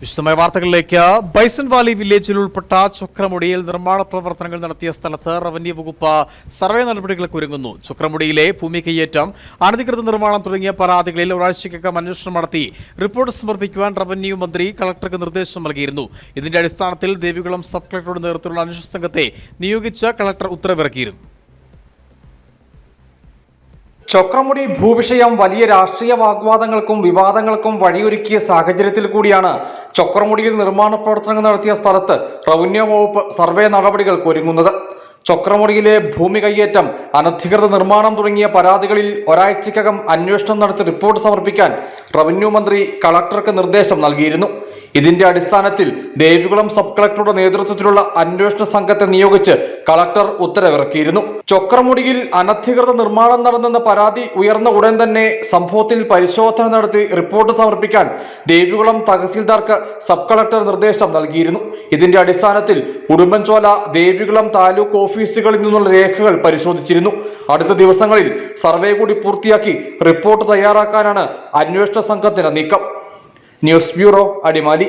വിശദമായ വാർത്തകളിലേക്ക്. Bison Valley വില്ലേജിൽ ഉൾപ്പെട്ട ചൊക്രമുടിയിൽ നിർമ്മാണ പ്രവർത്തനങ്ങൾ നടത്തിയ സ്ഥലത്ത് റവന്യൂ വകുപ്പ് സർവേ നടപടികൾക്ക് ഒരുങ്ങുന്നു. ചൊക്രമുടിയിലെ ഭൂമി കയ്യേറ്റം അനധികൃത നിർമ്മാണം തുടങ്ങിയ പരാതികളിൽ ഒരാഴ്ചയ്ക്കകം അന്വേഷണം നടത്തി റിപ്പോർട്ട് സമർപ്പിക്കുവാൻ റവന്യൂ മന്ത്രി കളക്ടർക്ക് നിർദ്ദേശം നൽകിയിരുന്നു. ഇതിന്റെ അടിസ്ഥാനത്തിൽ ദേവികുളം സബ് കളക്ടറുടെ നേതൃത്വത്തിലുള്ള അന്വേഷണ സംഘത്തെ നിയോഗിച്ച് കളക്ടർ ഉത്തരവിറക്കിയിരുന്നു. ചൊക്രമുടി ഭൂവിഷയം വലിയ രാഷ്ട്രീയ വാഗ്വാദങ്ങൾക്കും വിവാദങ്ങൾക്കും വഴിയൊരുക്കിയ സാഹചര്യത്തിൽ കൂടിയാണ് ചൊക്രമുടിയിൽ നിർമ്മാണ പ്രവർത്തനങ്ങൾ നടത്തിയ സ്ഥലത്ത് റവന്യൂ വകുപ്പ് സർവേ നടപടികൾക്ക് ഒരുങ്ങുന്നത്. ചൊക്രമുടിയിലെ ഭൂമി കയ്യേറ്റം അനധികൃത നിർമ്മാണം തുടങ്ങിയ പരാതികളിൽ ഒരാഴ്ചക്കകം അന്വേഷണം നടത്തി റിപ്പോർട്ട് സമർപ്പിക്കാൻ റവന്യൂ മന്ത്രി കളക്ടർക്ക് നിർദ്ദേശം നൽകിയിരുന്നു. ഇതിന്റെ അടിസ്ഥാനത്തിൽ ദേവികുളം സബ് കളക്ടറുടെ നേതൃത്വത്തിലുള്ള അന്വേഷണ സംഘത്തെ നിയോഗിച്ച് കളക്ടർ ഉത്തരവിറക്കിയിരുന്നു. ചൊക്രമുടിയിൽ അനധികൃത നിർമ്മാണം നടന്നെന്ന പരാതി ഉയർന്ന ഉടൻ തന്നെ സംഭവത്തിൽ പരിശോധന നടത്തി റിപ്പോർട്ട് സമർപ്പിക്കാൻ ദേവികുളം തഹസിൽദാർക്ക് സബ് കളക്ടർ നിർദ്ദേശം നൽകിയിരുന്നു. ഇതിന്റെ അടിസ്ഥാനത്തിൽ ഉടുമ്പൻചോല ദേവികുളം താലൂക്ക് ഓഫീസുകളിൽ നിന്നുള്ള രേഖകൾ പരിശോധിച്ചിരുന്നു. അടുത്ത ദിവസങ്ങളിൽ സർവേ കൂടി പൂർത്തിയാക്കി റിപ്പോർട്ട് തയ്യാറാക്കാനാണ് അന്വേഷണ സംഘത്തിന്റെ നീക്കം. News bureau Adimali.